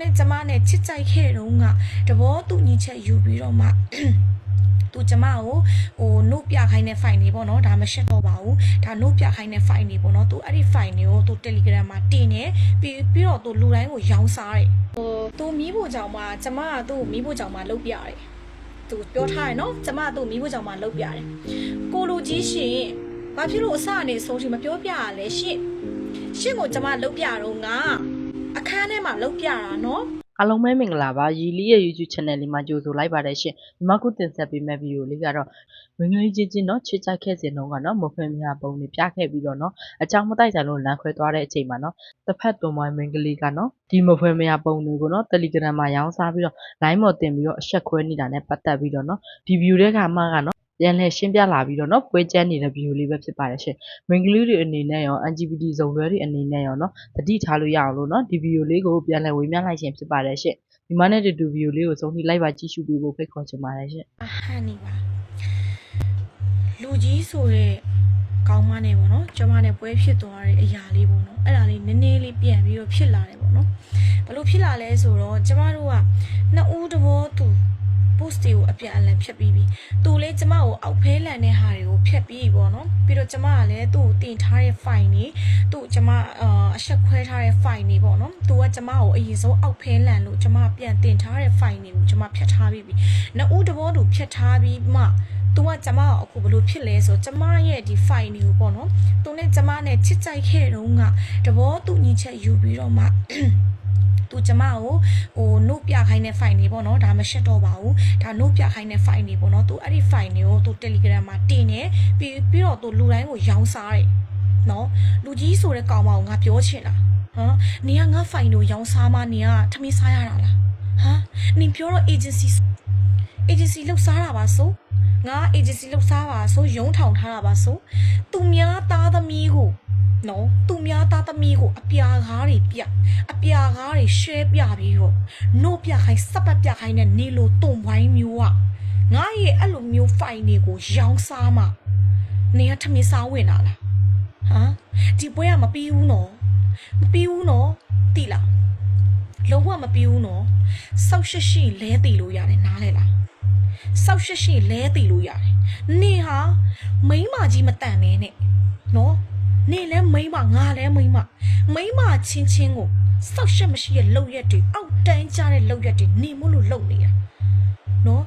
နဲ့ကျမနဲ့ချစ်ကြိုက်ခဲ့တုန်းကတဘောတူညီချက်ယူပြီးတော့မှသူကျမကိုဟိုနှုတ်ပြခိုင်းတဲ့ file တွေပေါ့နော်ဒါမရှက်တော့ပါဘူးဒါနှုတ်ပြခိုင်းတဲ့ file တွေပေါ့နော်သူအဲ့ဒီ file တွေကိုသူ Telegram မှာတင်နေပြီးပြီးတော့သူလူတိုင်းကိုရောင်းစားတယ်ဟိုသူမီးဖို့ကြောင်မှာကျမကသူ့ကိုမီးဖို့ကြောင်မှာလုတ်ပြတယ်သူပြောထားတယ်နော်ကျမကသူ့ကိုမီးဖို့ကြောင်မှာလုတ်ပြတယ်ကိုလူကြီးရှင်ဘာဖြစ်လို့အစအနေဆုံးထိမပြောပြရလဲရှင့်ရှင့်ကိုကျမလုတ်ပြတော့ငါအခ န်းထဲမှာလုတ်ပြတာနော် အားလုံးပဲမင်္ဂလာပါရီလီရဲ့ YouTube channel လေးမှာကြိုဆိုလိုက်ပါတယ်ရှင်ဒီမှာခုတင်ဆက်ပေးမယ့်ဗီဒီယိုလေးကတော့မင်္ဂလိချင်းချင်းเนาะချစ်ကြိုက်ခဲ့စဉ်တုန်းကเนาะမဖွင့်မြပုံတွေပြခဲ့ပြီးတော့เนาะအကြောင်းမတိုက်ဆိုင်လို့လမ်းခွဲသွားတဲ့အချိန်မှာเนาะတစ်ဖက်သွန်မွိုင်းမင်္ဂလိကเนาะဒီမဖွင့်မြပုံတွေကိုเนาะ Telegram မှာရောင်းစားပြီးတော့ line ပေါ်တင်ပြီးတော့အဆက်ခွဲနေတာနဲ့ပတ်သက်ပြီးတော့เนาะဒီဗီဒီယိုတွေကမှကเนาะ ပြန်လည်ရှင်းပြလာပြီးတော့နော်ပွဲကျမ်းနေတဲ့ဗီဒီယိုလေးပဲဖြစ်ပါတယ်ရှင်။မိန်းကလေးတွေအနေနဲ့ရော LGBT ဇုံတွဲတွေအနေနဲ့ရောနော်သတိထားလို့ရအောင်လို့နော်ဒီဗီဒီယိုလေးကိုပြန်လည်ဝေမျှလိုက်ခြင်းဖြစ်ပါတယ်ရှင်။ဒီမနေ့တူတူဗီဒီယိုလေးကိုဆုံးဖြတ်လိုက်ပါကြည့်ရှုပေးဖို့ဖိတ်ခေါ်ချင်ပါတယ်ရှင်။အဟန်နေပါ။လူကြီးဆိုတဲ့ကောင်းမနဲ့ပေါ့နော်ကျွန်မနဲ့ပွဲဖြစ်သွားတဲ့အရာလေးပေါ့နော်အဲ့ဒါလေးနည်းနည်းလေးပြန်ပြီးတော့ဖြစ်လာတယ်ပေါ့နော်ဘလို့ဖြစ်လာလဲဆိုတော့ကျွန်မတို့ကနှစ်ဦးတဘောသူ post တွေကိုအပြန်အလှန်ဖြတ်ပြီးပြီသူလည်းကျမကိုအောက်ဖဲလန်တဲ့ဟာတွေကိုဖြတ်ပြီးပေါ့နော်ပြီးတော့ကျမကလည်းသူ့ကိုတင်ထားတဲ့ file တွေသူ့ကျမအာအဆက်ခွဲထားတဲ့ file တွေပေါ့နော်သူကကျမကိုအရင်ဆုံးအောက်ဖဲလန်လို့ကျမပြန်တင်ထားတဲ့ file တွေကိုကျမဖြတ်ထားပြီးပြီနှစ်ဦးတဘောသူဖြတ်ထားပြီးမှသူကကျမကိုအခုဘလို့ဖြစ်လဲဆိုကျမရဲ့ဒီ file တွေကိုပေါ့နော်သူနဲ့ကျမနဲ့ချစ်ကြိုက်ခဲ့တုန်းကတဘောတူညီချက်ယူပြီးတော့မှ သူကျမကိုဟိုနှုတ်ပြခိုင်းတဲ့ file တွေပေါ့နော်ဒါမရှက်တော့ပါဘူးဒါနှုတ်ပြခိုင်းတဲ့ file တွေပေါ့နော်သူအဲ့ဒီ file တွေကိုသူ Telegram မှာတင်နေပြီးပြီးတော့သူလူတိုင်းကိုရောင်းစားတယ်နော်လူကြီးဆိုတဲ့ကောင်မကိုငါပြောချင်တာဟမ်နေကငါ file ကိုရောင်းစားမှနေကထမင်းစားရတာလားဟမ်နင်ပြောတော့ agency agency လောက်စားတာပါဆိုငါ agency လောက်စားပါဆိုရုံးထောင်ထားတာပါဆိုသူများသားသမီးကို နော်သူများသားသမီးကိုအပြာကားတွေပြအပြာကားတွေရှဲပြပြီးတော့နို့ပြခိုင်းစပ်ပတ်ပြခိုင်းတဲ့နေလိုတုံဝိုင်းမျိုးอ่ะငါရဲ့အဲ့လိုမျိုး file တွေကိုရောင်းစားမှနေကထမင်းစားဝင်လာလားဟမ်ဒီပွဲကမပြီးဘူးနော်မပြီးဘူးနော်တိလားလုံးဝမပြီးဘူးနော်စောက်ရှိရှိလဲတီလို့ရတယ်နားလဲလားစောက်ရှိရှိလဲတည်လို့ရတယ်။နေဟာမိန်းမကြီးမတန်ပဲနဲ့နော်။ နေလဲမိန်းမငါလဲမိန်းမမိန်းမချင်းချင်းကိုစောက်ရှိမရှိရဲ့လောက်ရက်တွေအောက်တန်းကြတဲ့လောက်ရက်တွေနေမို့လို့လုံနေတာ။နော်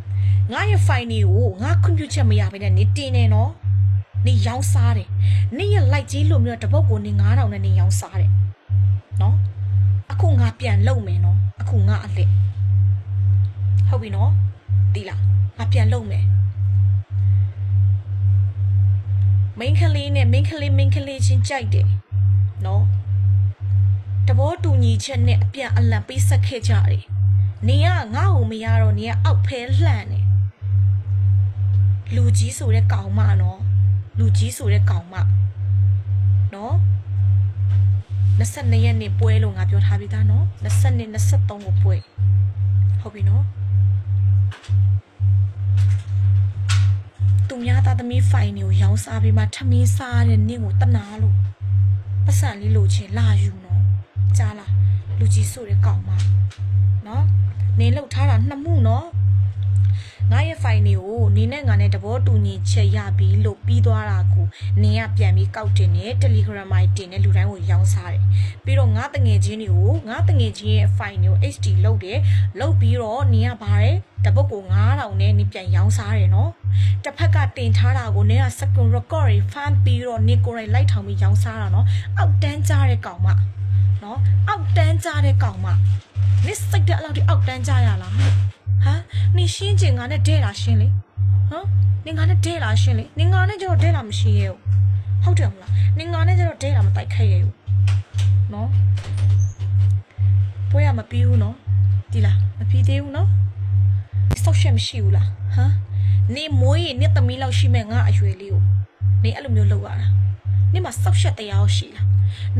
။ငါရဲ့ file တွေကိုငါခွင့်ပြုချက်မရဘဲနဲ့နေတင်နေနော်။နေရောင်းစားတယ်။နေရဲ့ like ကြီးလို့မျိုးတပုတ်ကိုနေ9000နဲ့နေရောင်းစားတယ်။နော်။အခုငါပြန်လုံမယ်နော်။အခုငါအလက်ဟုတ်ပြီနော်။တီးလားငါပြန်လုံမယ် မိန်းကလေးနဲ့မိန်းကလေးမိန်းကလေးချင်းကြိုက်တယ်နော်တဘောတူညီချက်နဲ့အပြန်အလှန်ပေးဆက်ခဲ့ကြတယ်နေကငါ့ကိုမရတော့နေကအောက်ဖဲလှန့်တယ်လူကြီးဆိုတဲ့ကောင်မနော်လူကြီးဆိုတဲ့ကောင်မနော်22ရက်နေ့ပွဲလို့ငါပြောထားပြီးသားနော်22 23ကိုပွဲဟုတ်ပြီနော် သူများသားသမီးဖိုင်တွေကိုရောင်းစားပြီးမှထမင်းစားတဲ့နင့်ကိုတနာလို့ပတ်စံလေးလိုချင်လာယူနော်ကြားလားလူကြီးဆိုတဲ့ကောင်မနော်နင်းလောက်ထားတာနှစ်မှုနော် ငါရဲ့ဖိုင်တွေကိုနင်းနဲ့ငါနဲ့တဘောတူညီချက်ရပြီးလို့ပြီးသွားတာကိုနင်းကပြန်ပြီးကောက်တင်နေ Telegram မှာတင်နေလူတိုင်းကိုရောင်းစားတယ်ပြီးတော့ငါတငယ်ချင်းတွေကိုငါတငယ်ချင်းရဲ့ဖိုင်တွေကို HD လုတ်တယ်လုတ်ပြီးတော့နင်းကပါတယ်တပုတ်ကို9000နဲ့နင်းပြန်ရောင်းစားတယ်နော်တစ်ဖက်ကတင်ထားတာကိုနင်းက second record တွေ fan ပြီးတော့နေကိုယ်တိုင်လိုက်ထောင်ပြီးရောင်းစားတာနော်အောက်တန်းကြားတဲ့ကောင်မ နော်အောက်တန်းကြားတဲ့ကောင်မနေစိတ်တဲ့အလောက်ဒီအောက်တန်းကြားရလားဟမ်နေရှင်းကျင်ငါနဲ့ဒဲလာရှင်းလေဟမ်နေငါနဲ့ဒဲလာရှင်းလေနေငါနဲ့ကျတော့ဒဲလာမရှိရဘူးဟုတ်တယ်မလားနေငါနဲ့ကျတော့ဒဲလာမတိုက်ခိုက်ရဘူးနော်ပွဲရမပြီးဘူးနော်ဒီလားမပြီးသေးဘူးနော်စောက်ရှက်မရှိဘူးလားဟမ်နေမွေးရင်နှစ်သမီးလောက်ရှိမဲ့ငါအရွယ်လေးကိုနေအဲ့လိုမျိုးလုပ်ရတာနေမှာစောက်ရှက်တရားရှိလား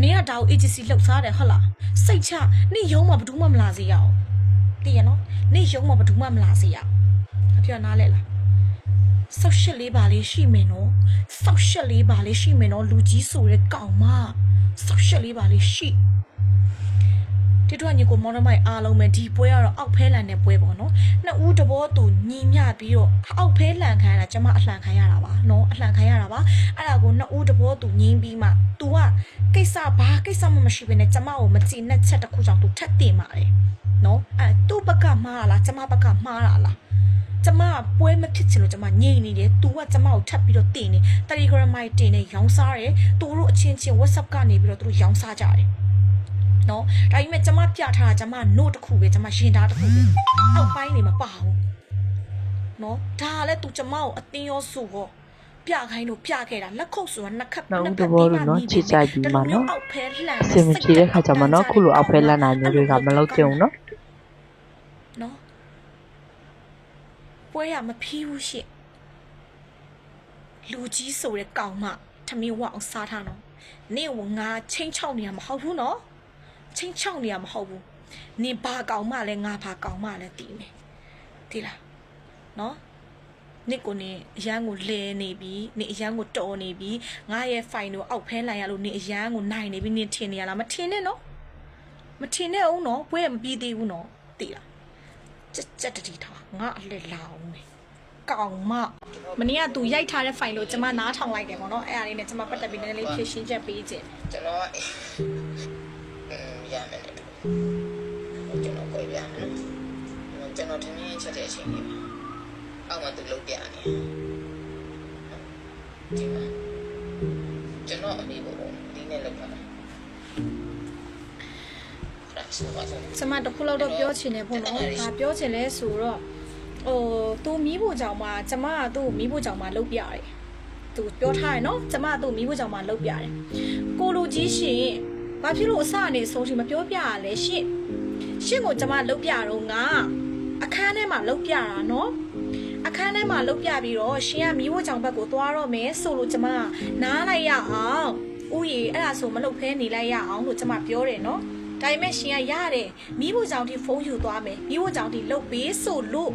နေကဒါကို agency လှုပ်စားတယ်ဟုတ်လားစိတ်ချနေရုံးမှာဘယ်သူမှမလာစေရအောင်သိရနော်နေရုံးမှာဘယ်သူမှမလာစေရအောင်အပြောနားလဲလားစောက်ရှက်လေးပါလေးရှိမယ်နော်စောက်ရှက်လေးပါလေးရှိမယ်နော်လူကြီးဆိုတဲ့ကောင်မစောက်ရှက်လေးပါလေးရှိ တ တိတော့ညီကိုမောင်နှမိုင်အားလုံးပဲဒီပွဲကတော့အောက်ဖဲလန်တဲ့ပွဲပေါ့နော်နှစ်ဦးတဘောတူညီမျှပြီးတော့အောက်ဖဲလန်ခံရတာကျမအလှန်ခံရတာပါနော်အလှန်ခံရတာပါအဲ့ဒါကိုနှစ်ဦးတဘောတူညီပြီးမှ तू ကကိစ္စဘာကိစ္စမှမရှိဘဲနဲ့ကျမကိုမကြည်နဲ့ချက်တစ်ခုကြောင့် तू ထက်တင်ပါတယ်နော်အဲ့သူ့ဘက်ကမှားလားကျမဘက်ကမှားတာလားကျမကပွဲမဖြစ်ချင်လို့ကျမငြိမ်နေတယ်။ तू ကကျမကိုထပ်ပြီးတော့တင်နေ။ Telegram မိုက်တင်နေရောင်းစားတယ်။ तू တို့အချင်းချင်း WhatsApp ကနေပြီးတော့သူတို့ရောင်းစားကြတယ်။ နော်။ဒါပေမဲ့ကျမပြထားတာကျမ note တစ်ခုပဲကျမရှင်းထားတစ်ခုပဲ။အောက်ပိုင်းနေမပါဘူး။နော်။ဒါကလည်း तू ကျမကိုအတင်းရောစုရောပြခိုင်းလို့ပြခဲ့တာလက်ခုပ်ဆိုတာနှစ်ခပ်နောက်ဦးတဘောလို့နော်ချစ်ကြိုက်ပြီးမှနော်အောက်ဖဲလှန်အစင်မပြေတဲ့ခါကျမှနော်ခုလိုအောက်ဖဲလန့်တာမျိုးတွေကမလုပ်ကြဘူးနော်နော်ပွဲရမဖြီးဘူးရှင့်လူကြီးဆိုတဲ့ကောင်မထမင်းဝအောင်စားထားနော်နင့်ကငါချင်းချောက်နေရမဟုတ်ဘူးနော် ချင်းချောက်နေရမဟုတ်ဘူးနင်ဘာကောင်မလဲငါဘာကောင်မလဲတည်မယ်ဒီလားနော်နစ်ကိုနေအရန်ကိုလဲနေပြီနေအရန်ကိုတော်နေပြီငါရဲ့ဖိုင်ကိုအောက်ဖဲလိုက်ရလို့နေအရန်ကိုနိုင်နေပြီနင်ထင်နေရလားမထင်နဲ့နော်မထင်နဲ့အောင်နော်ပွဲမပြီးသေးဘူးနော်တည်လားကြက်ကြက်တတိထားငါအလက်လာအောင်မယ်ကောင်မမနေ့ကသူရိုက်ထားတဲ့ဖိုင်လို့ကျမနားထောင်လိုက်တယ်ပေါ့နော်အဲ့အရာလေးနဲ့ကျမပတ်သက်ပြီးနည်းနည်းလေးဖြည့်ရှင်းချက်ပေးခြင်းကျွန်တော်ကอืมရမယ်လေ ကျွန်တော်ကိုပြမယ်နော်ကျွန်တော်ထမင်းချက်တဲ့အချိန်ကြီးအောက်မှာသူလုံးပြနေဒီမှာကျွန်တော်အမေကိုဒီနေ့လောက်ပါလားအဲ့ဒါဆိုပါစို့ကျမတစ်ခုလောက်တော့ပြောချင်တယ်ပေါ့နော်။ဒါပြောချင်လဲဆိုတော့ဟိုသူမီးဖို့ကြောင်မှာကျမကသူ့ကိုမီးဖို့ကြောင်မှာလုတ်ပြတယ်။သူပြောထားတယ်နော်။ကျမကသူ့ကိုမီးဖို့ကြောင်မှာလုတ်ပြတယ်။ကိုလူကြီးရှင် ဘာဖြစ်လို့အစအနေဆုံးထိမပြောပြရလဲရှင့်။ရှင့်ကိုကျမလုတ်ပြတော့ငါအခန်းထဲမှာလုတ်ပြတာနော်။အခန်းထဲမှာလုတ်ပြပြီးတော့ရှင်ကမီးဖို့ကြောင်ဘက်ကိုသွားတော့မယ်ဆိုလို့ကျမကနားလိုက်ရအောင်။ဥယျာအဲ့ဒါဆိုမလုတ်ဖဲနေလိုက်ရအောင်လို့ကျမပြောတယ်နော်။ဒါပေမဲ့ရှင်ကရတယ်မိဖို့ကြောင့်ဒီဖုန်းယူသွားမယ်မိဖို့ကြောင့်ဒီလုတ်ပေးဆိုလို့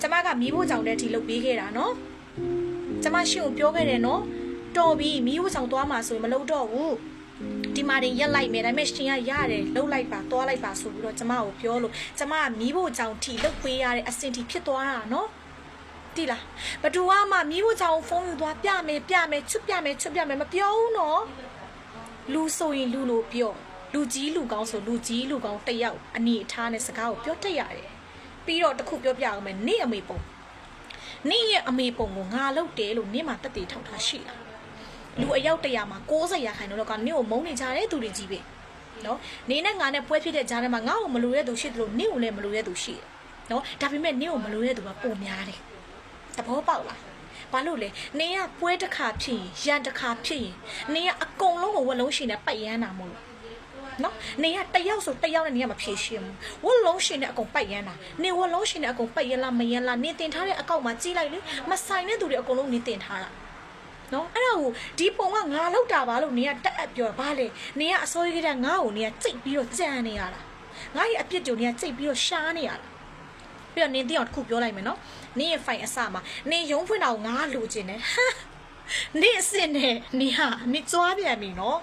ကျမကမိဖို့ကြောင့်တည်းဒီလုတ်ပေးခဲ့တာနော်ကျမရှင်ကိုပြောခဲ့တယ်နော်တော်ပြီမိဖို့ကြောင့်သွားမှာဆိုရင်မလုတ်တော့ဘူး ဒီမှာတင်ရက်လိုက်မယ်ဒါပေမဲ့ရှင်ကရတယ်လုတ်လိုက်ပါသွားလိုက်ပါဆိုပြီးတော့ကျမကိုပြောလို့ကျမကမိဖို့ကြောင့်ထီလုတ်ပေးရတဲ့အဆင့်ထီဖြစ်သွားတာနော်တိလားဘသူကမှမိဖို့ကြောင့်ဖုန်းယူသွားပြမယ်ပြမယ်ချွတ်ပြမယ်ချွတ်ပြမယ်မပြောဘူးနော်လူဆိုရင်လူလိုပြောလူကြီးလူကောင်းဆိုလူကြီးလူကောင်းတစ်ယောက်အနေအထားနဲ့စကားကိုပြောတတ်ရတယ်ပြီးတော့တစ်ခုပြောပြအောင်မယ်နေ့အမေပုံနေ့ရဲ့အမေပုံကိုငါလုပ်တယ်လို့နေ့မှာတက်တည်ထောက်ထားရှိလား လူအယောက်တရာမှာ60ရာခိုင်နှုန်းလောက်ကနေ့ကိုမုန်းနေကြတဲ့သူတွေကြီးပဲနော်နေနဲ့ငါနဲ့ပွဲဖြစ်တဲ့ကြားထဲမှာငါ့ကိုမလိုတဲ့သူရှိတယ်လို့နေ့ကိုလည်းမလိုတဲ့သူရှိတယ်နော်ဒါပေမဲ့နေ့ကိုမလိုတဲ့သူကပုံများတယ်သဘောပေါက်လားဘာလို့လဲနေကပွဲတစ်ခါဖြစ်ရင်ရန်တစ်ခါဖြစ်ရင်နေကအကုန်လုံးကိုဝက်လုံးရှင်နဲ့ပတ်ရမ်းတာမို့လို့နော်နေကတယောက်ဆိုတယောက်နဲ့နေကမဖြေရှင်းဘူးဝက်လုံးရှင်နဲ့အကုန်ပတ်ရမ်းတာနေဝက်လုံးရှင်နဲ့အကုန်ပတ်ရမ်းလားမရမ်းလားနေတင်ထားတဲ့အကောင့်မှာကြီးလိုက်လေမဆိုင်တဲ့သူတွေအကုန်လုံးနေတင်ထားတာ နော်အဲ့ဒါကိုဒီပုံကငါလောက်တာပါလို့နေကတက်အပ်ပြောဘာလဲနေကအစိုးရကငါ့ကိုနေကကြိတ်ပြီးတော့ကြံနေရတာငါရဲ့အပြစ်တွေနေကကြိတ်ပြီးတော့ရှားနေရတာပြီးတော့နင်းတင်းအောင်တစ်ခုပြောလိုက်မယ်နော်နင်းရဲ့ဖိုင်အစမှာနင်းရုံးဖွင့်တာကိုငါလိုချင်တယ်ဟာနင်းအစ်စ်နဲ့နင်းဟာနင်းကြွားပြန်ပြီနော်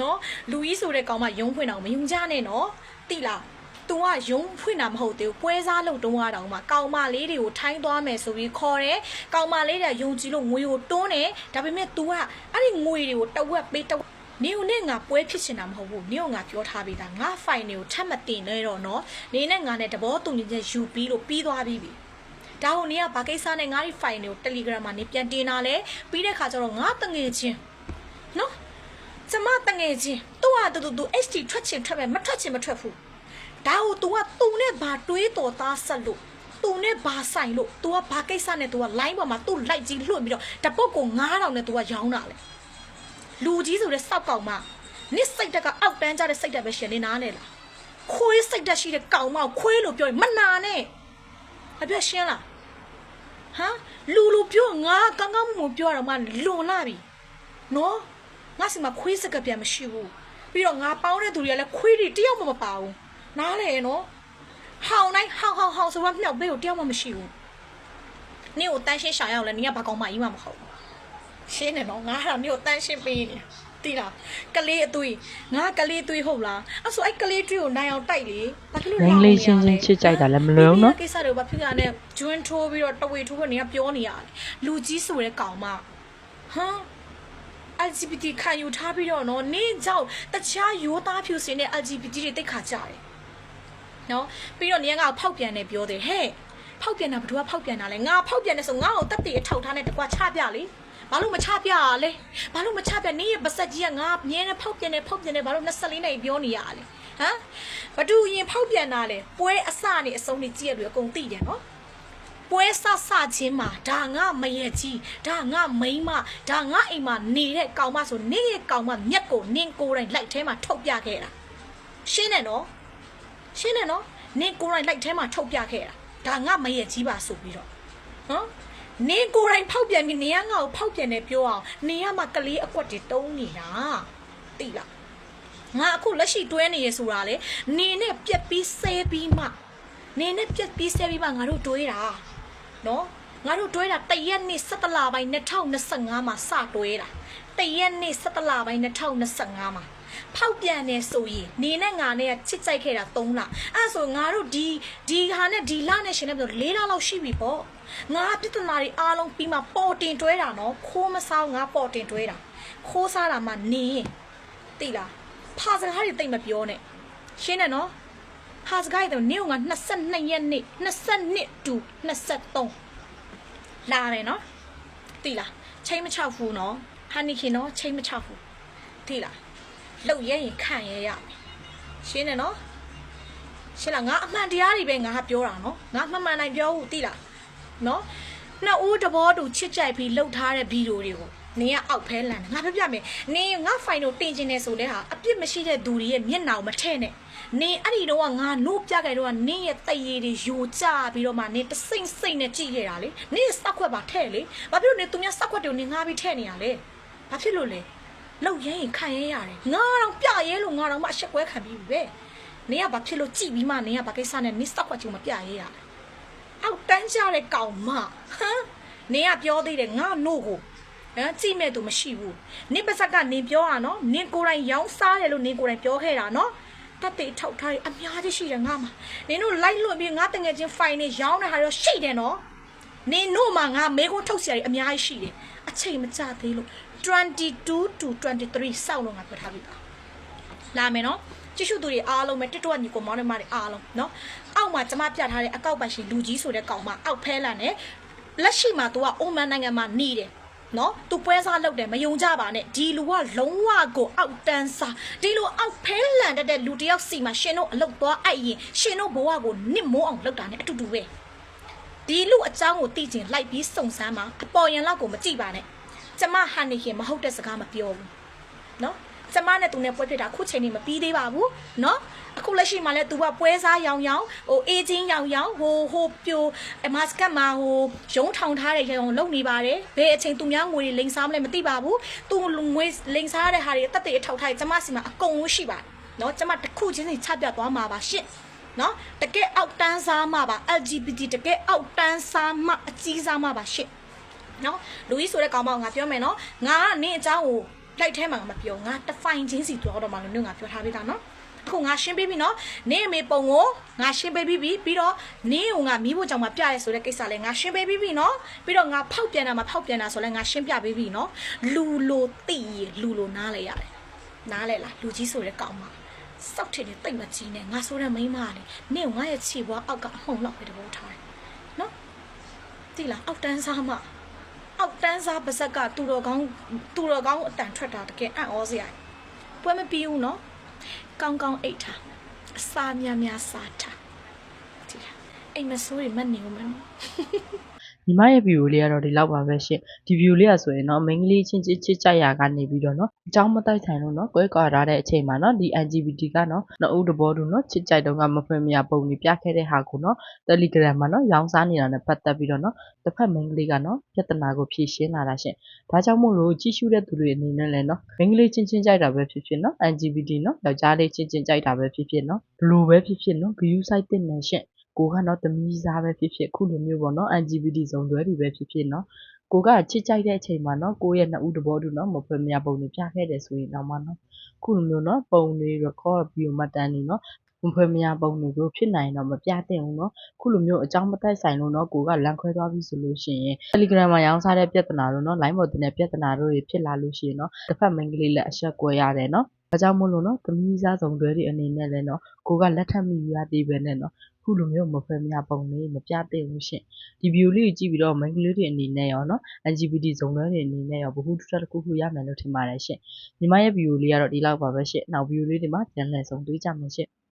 နော်လူကြီးဆိုတဲ့ကောင်မရုံးဖွင့်တာကိုမယုံကြနဲ့နော်တိလား तू ကရုံးဖွင့်တာမဟုတ်သေးဘူးပွဲစားလုပ်တုံးရတောင်မှကောင်မလေးတွေကိုထိုင်းသွားမယ်ဆိုပြီးခေါ်တယ်ကောင်မလေးတွေယုံကြည်လို့ငွေကိုတွန်းတယ်ဒါပေမဲ့ तू ကအဲ့ဒီငွေတွေကိုတဝက်ပေးတဝက်နေုံနဲ့ငါပွဲဖြစ်ချင်တာမဟုတ်ဘူးနေုံငါပြောထားပြီးသားငါဖိုင်တွေကိုထပ်မတင်နဲ့တော့နော်နေနဲ့ငါနဲ့တဘောတူညီချက်ယူပြီးလို့ပြီးသွားပြီပြီဒါကိုနေကဘာကိစ္စနဲ့ငါဒီဖိုင်တွေကို Telegram မှာနေပြန်တင်တာလဲပြီးတဲ့ခါကျတော့ငါတငယ်ချင်းနော်ကျမတငယ်ချင်းသူ့ဟာတူတူတူ HD ထွက်ချင်ထွက်မယ်မထွက်ချင်မထွက်ဘူး ဒါကို तू ကသူနဲ့ဘာတွေးတော်သားဆက်လို့သူနဲ့ဘာဆိုင်လို့ तू ကဘာကိစ္စနဲ့ तू က line ပေါ်မှာ तू လိုက်ကြီးလွှတ်ပြီးတော့တပုတ်ကို9000နဲ့ तू ကရောင်းတာလေ လူကြီးဆိုတဲ့စောက်ကောင်မနစ်စိတ်တက်ကအောက်တန်းကြတဲ့စိတ်တက်ပဲရှင်နေနားလေလားခွေးစိတ်တက်ရှိတဲ့ကောင်မကိုခွေးလို့ပြောရင်မနာနဲ့အပြည့်ရှင်းလားဟမ်လူလူပြောငါကောင်းကောင်းမွန်ပြောတော့မှလွန်လာပြီနော်ငါစီမှာခွေးစကပြန်မရှိဘူးပြီးတော့ငါပေါင်းတဲ့သူတွေကလည်းခွေးတွေတယောက်မှမပါဘူး နားလေနော်ဟောင်းတိုင်းဟောင်းဟောင်းဟောင်းဆိုတော့မြောက်ဘေးကိုတယောက်မှမရှိဘူးနင့်ကိုတန်းရှင်းရှာရအောင်လဲနင်ကဘာကောင်မကြီးမှမဟုတ်ဘူးရှင်းတယ်နော်ငါကတော့မြို့တန်းရှင်းပေးနေတတိလားကလေးအသွေးငါကလေးသွေးဟုတ်လားအဲ့ဆိုအဲ့ကလေးသွေးကိုနိုင်အောင်တိုက်လေဘာဖြစ်လို့မိန်းကလေးချင်းချင်းချစ်ကြိုက်တာလည်းမလွယ်ဘူးနော်ဒီကိစ္စတွေဘာဖြစ်ရနဲ့ဂျွန်းထိုးပြီးတော့တဝေထိုးပြီးနေကပြောနေရတယ်လူကြီးဆိုတဲ့ကောင်မဟမ် LGBT ခံယူထားပြီးတော့နော်နင်းကြောင့်တခြားရိုးသားဖြူစင်တဲ့ LGBT တွေတိတ်ခါကြတယ် နော်ပြီးတော့နင်းကဖောက်ပြန်နေပြောတယ်ဟဲ့ဖောက်ပြန်တာဘယ်သူကဖောက်ပြန်တာလဲငါဖောက်ပြန်နေဆိုငါ့ကိုတက်တည်အထောက်ထားနဲ့တကွာချပြလေဘာလို့မချပြရလဲဘာလို့မချပြနင်းရဲ့ပါဆက်ကြီးကငါမြဲနေဖောက်ပြန်နေဖောက်ပြန်နေဘာလို့24နိုင်ပြောနေရလဲဟမ်ဘသူရင်ဖောက်ပြန်တာလဲပွဲအစနေအဆုံးနေကြည့်ရလို့အကုန်သိတယ်နော်ပွဲဆဆချင်းမှာဒါငါမရဲ့ကြီးဒါငါမိန်းမဒါငါအိမ်မှာနေတဲ့ကောင်မဆိုနေရဲ့ကောင်မမျက်ကိုနင်းကိုယ်တိုင်လိုက်ထဲမှာထုတ်ပြခဲ့တာရှင်းတယ်နော် ရှင်းတယ်နော်နင်းကိုယ်တိုင်လိုက်ထဲမှာထုတ်ပြခဲ့တာဒါငါမရဲ့ကြီးပါဆိုပြီးတော့နော်နင်းကိုယ်တိုင်ဖောက်ပြန်ပြီးနေရငါ့ကိုဖောက်ပြန်တယ်ပြောအောင်နေရမှာကလေးအကွက်တွေတုံးနေတာတိလားငါအခုလက်ရှိတွဲနေရဆိုတာလေနေနဲ့ပြက်ပြီးဆဲပြီးမှနေနဲ့ပြက်ပြီးဆဲပြီးမှငါတို့တွေးတာနော်ငါတို့တွဲတာတရက်နေ့17လပိုင်း2025မှာစတွဲတာတရက်နေ့17လပိုင်း2025မှာ ဖောက်ပြန်နေဆိုရင်နေနဲ့ငါနဲ့ကချစ်ကြိုက်ခဲ့တာ3လအဲ့ဆိုငါတို့ဒီဒီဟာနဲ့ဒီလနဲ့ရှင်နဲ့ပြော4လလောက်ရှိပြီပေါ့ငါပြဿနာတွေအားလုံးပြီးမှပေါ်တင်တွဲတာနော်ခိုးမစားငါပေါ်တင်တွဲတာခိုးစားတာမှနေရင်သိလားဖာစကားတွေတိတ်မပြောနဲ့ရှင်းတယ်နော်ဟာစကိုက်တော့နေက22ရက်နေ့22တူ23လာတယ်နော်တိလားချိန်မချောက်ဘူးနော်ဟာနိခင်နော်ချိန်မချောက်ဘူးတိလား လောက်ရဲရင်ခံရရမယ်ရှင်းတယ်နော်ရှင်းလားငါအမှန်တရားတွေပဲငါပြောတာနော်ငါမှန်မှန်နိုင်ပြောဘူးတိလားနော်နှစ်ဦးတဘောတူချစ်ကြိုက်ပြီးလှုပ်ထားတဲ့ဗီဒီယိုတွေကိုနင်ကအောက်ဖဲလန်တယ်ငါပြပြမယ်နင်ငါဖိုင်တို့တင်ကျင်နေဆိုလဲဟာအပြစ်မရှိတဲ့သူတွေရဲ့မျက်နှာကိုမထဲ့နဲ့နင်အဲ့ဒီတော့ကငါနို့ပြခဲ့တော့ကနင်ရဲ့တရည်တွေယိုကျပြီးတော့မှနင်တစိမ့်စိမ့်နဲ့ကြည့်ခဲ့တာလေနင်စက်ခွက်ပါထဲ့လေဘာဖြစ်လို့နင်သူများစက်ခွက်တွေကိုနင်ငါပြီးထဲ့နေရလဲဘာဖြစ်လို့လဲ လောက်ရဲရင်ခံရဲရတယ်ငါတော့ပြရဲလို့ငါတော့မှအရှက်ကွဲခံပြီးပြီပဲနင်ကဘာဖြစ်လို့ကြည့်ပြီးမှနင်ကဘာကိစ္စနဲ့နင်စက်ခွက်ချိုမပြရဲရလဲအောက်တန်းကြတဲ့ကောင်မဟမ်နင်ကပြောသေးတယ်ငါနို့ကိုဟမ်ကြည့်မဲ့သူမရှိဘူးနင်ပါစက်ကနေပြောတာနော်နင်ကိုယ်တိုင်ရောင်းစားတယ်လို့နင်ကိုယ်တိုင်ပြောခဲ့တာနော်တက်တေထောက်ထားရအများကြီးရှိတယ်ငါမှာနင်တို့လိုက်လွတ်ပြီးငါတငယ်ချင်းဖိုင်နေရောင်းတဲ့ဟာတော့ရှိတယ်နော်နင်တို့မှာငါမေကုန်းထုတ်စရာကြီးအများကြီးရှိတယ်အချိန်မကျသေးလို့22 to 23စောက်လို့ငါပြောထားပြီပါလာမယ်နော်ကြည့်ရှုသူတွေအားလုံးပဲတစ်တော့ညီကိုမောင်းနေမတွေအားလုံးနော်အောက်မှာကျမပြထားတဲ့အကောက်ပိုင်ရှင်လူကြီးဆိုတဲ့ကောင်မအောက်ဖဲလာနဲ့လက်ရှိမှာ तू ကအိုမန်နိုင်ငံမှာနေတယ်နော်သူပွဲစားလုပ်တယ်မယုံကြပါနဲ့ဒီလူကလုံးဝကိုအောက်တန်းစားဒီလိုအောက်ဖဲလန်တတ်တဲ့လူတစ်ယောက်စီမှာရှင်တို့အလုတ်သွားအိုက်ရင်ရှင်တို့ဘဝကိုနစ်မိုးအောင်လုပ်တာ ਨੇ အတူတူပဲဒီလူအကြောင်းကိုသိချင်လိုက်ပြီးစုံစမ်းမှာအပေါ်ယံလောက်ကိုမကြည့်ပါနဲ့ ကျမဟာနေခင်မဟုတ်တဲ့စကားမပြောဘူးနော်ကျမနဲ့သူနဲ့ပွဲဖြစ်တာခုချိန်နေမပြီးသေးပါဘူးနော်အခုလက်ရှိမှာလဲ तू ကပွဲစားရောင်ရောင်ဟိုအေးချင်းရောင်ရောင်ဟိုဟိုပြိုအမစကတ်မှာဟိုရုံးထောင်ထားတဲ့ရောင်လုံနေပါတယ်ဘယ်အချိန်သူများငွေတွေလိမ်စားမလဲမသိပါဘူး तू ငွေလိမ်စားတဲ့ဟာတွေတက်တဲ့အထောက်ထားကျမစီမှာအကုန်လုံးရှိပါတယ်နော်ကျမတစ်ခုချင်းစီချပြသွားမှာပါရှင့်နော်တကယ်အောက်တန်းစားမှာပါ LGBT တကယ်အောက်တန်းစားမှာအကြီးစားမှာပါရှင့် နော်လူကြီးဆိုတဲ့ကောင်မကငါပြောမယ်နော်ငါကနင်းအเจ้าကိုလိုက်ထဲမှာငါမပြောငါတဖိုင်ချင်းစီတော့တော့မှလည်းနင်းငါပြောထားပေးတာနော်အခုငါရှင်းပေးပြီနော်နင်းအမေပုံကိုငါရှင်းပေးပြီးပြီပြီးတော့နင်းကိုငါမီးဖို့ကြောင့်မပြရဲဆိုတဲ့ကိစ္စလဲငါရှင်းပေးပြီးပြီနော်ပြီးတော့ငါဖောက်ပြန်တာမဖောက်ပြန်တာဆိုလဲငါရှင်းပြပေးပြီနော်လူလိုတိရလူလိုနားလဲရတယ်နားလဲလားလူကြီးဆိုတဲ့ကောင်မစောက်ထင်နေတိတ်မကြီးနဲ့ငါဆိုတဲ့မိန်းမကလေနင်းကိုငါရဲ့ခြေဘွားအောက်ကအမှုန်လောက်ပဲတဘောထားတယ်နော်တိလားအောက်တန်းစားမ အောက်တန်းစားပါဇက်ကတူတော်ကောင်းတူတော်ကောင်းအတန်ထွက်တာတကယ်အံ့ဩစရာကြီးပွဲမပြီးဘူးနော်ကောင်းကောင်းအိတ်ထားအစာများများစားထားဒီလားအိမ်မဆိုးတွေမနေဘူးမနော် ညီမရဲ့ဗီဒီယိုလေးကတော့ဒီလောက်ပါပဲရှင်ဒီဗီဒီယိုလေးကဆိုရင်တော့မိန်းကလေးချင်းချစ်ချစ်ကြိုက်ရာကနေပြီးတော့เนาะအကြောင်းမတိုက်ဆိုင်လို့เนาะကွဲကွာထားတဲ့အချိန်မှာเนาะဒီ LGBT ကเนาะနှစ်ဦးတဘောတူเนาะချစ်ကြိုက်တော့ကမဖွင့်မရပုံကြီးပြခဲ့တဲ့ဟာကိုเนาะ Telegram မှာเนาะရောင်းစားနေတာနဲ့ပတ်သက်ပြီးတော့เนาะတစ်ဖက်မိန်းကလေးကเนาะပြဿနာကိုဖြေရှင်းလာတာရှင်ဒါကြောင့်မို့လို့ကြည့်ရှုတဲ့သူတွေအနေနဲ့လည်းเนาะမိန်းကလေးချင်းချင်းကြိုက်တာပဲဖြစ်ဖြစ်เนาะ LGBT เนาะယောက်ျားလေးချင်းချင်းကြိုက်တာပဲဖြစ်ဖြစ်เนาะဘလို့ပဲဖြစ်ဖြစ်เนาะ view site တင်နေရှင် ကိုကတော့တမီးစားပဲဖြစ်ဖြစ်ခုလိုမျိုးပေါ့နော် LGBT ဇုံတွဲတွေပဲဖြစ်ဖြစ်နော်ကိုကချစ်ကြိုက်တဲ့အချိန်မှာနော်ကိုရဲ့နှစ်ဦးတဘောတူနော်မဖွယ်မရပုံတွေပြခဲ့တယ်ဆိုရင်တော့မှနော်ခုလိုမျိုးနော်ပုံတွေ record ပြီးတော့မှတ်တမ်းနေနော်မဖွယ်မရပုံတွေကိုဖြစ်နိုင်တော့မပြသင့်ဘူးနော်ခုလိုမျိုးအကြောင်းမတိုက်ဆိုင်လို့နော်ကိုကလမ်းခွဲသွားပြီဆိုလို့ရှိရင် Telegram မှာရောင်းစားတဲ့ပြဿနာတို့နော် line ပေါ်တင်တဲ့ပြဿနာတို့တွေဖြစ်လာလို့ရှိရင်နော်တစ်ဖက်မိန်းကလေးလက်အဆက်ကွဲရတယ်နော်ဒါကြောင့်မို့လို့နော်သမီးစားဆောင်တွဲတွေအနေနဲ့လည်းနော်ကိုကလက်ထပ်မိရသေးပဲနဲ့နော် ခုလိုမျိုးမဖွယ်မရပုံတွေမပြသင့်ဘူးရှင်ဒီဗီဒီယိုလေးကိုကြည့်ပြီးတော့မိန်းကလေးတွေအနေနဲ့ရောနော် LGBT ဇုံတွဲတွေအနေနဲ့ရောဘ ഹു တုထတစ်ခုခုရမယ်လို့ထင်ပါတယ်ရှင်ညီမရဲ့ဗီဒီယိုလေးကတော့ဒီလောက်ပါပဲရှင်နောက်ဗီဒီယိုလေးတွေမှာပြန်လည်ဆုံတွေ့ကြမယ်ရှင်